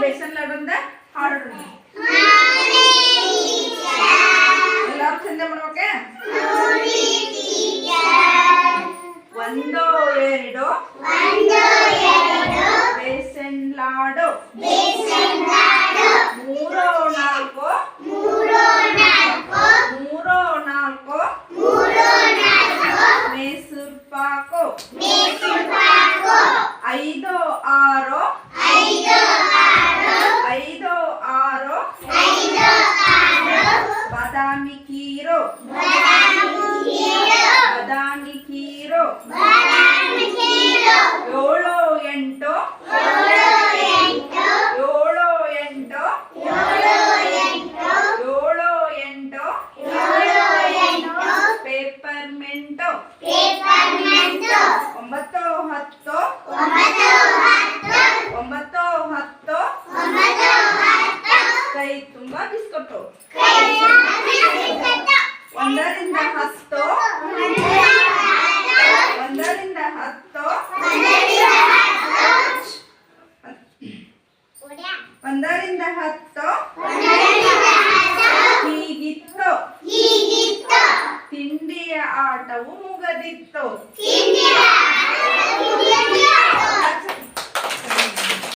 ಬೇಸನ್ लाडू ಹಾಡು ಆರ್ಡರ್ ಎಲ್ಲರೂ ಚಂದ ಮಾಡ್ಬೇಕೆ ಒಂದು, ಎರಡು. ಬೇಸನ್ ಲಾಡು ಮೂರು, ನಾಲ್ಕು. ಮೂರು, ನಾಲ್ಕು. ಮೇಸೂರ್ ಪಾಕು. ಕೀರು ಬಾದಾಮಿ ಕೀರು ಏಳು ಎಂಟು ಏಳು ಎಂಟು ಏಳು ಎಂಟು ಪೇಪರ್ ಮೆಂಟು ಒಂಬತ್ತು ಹತ್ತು ಒಂಬತ್ತು ಹತ್ತು ಕೈ ತುಂಬ ಬಿಸ್ಕೊಟ್ಟು ಒಂದರಿಂದ ಹತ್ತು. ಒಂದರಿಂದ ಹತ್ತು. ಒಂದರಿಂದ ಹತ್ತು. ಹೀಗಿತ್ತು. ತಿಂಡಿಯ ಆಟವು ಮುಗದಿತ್ತು.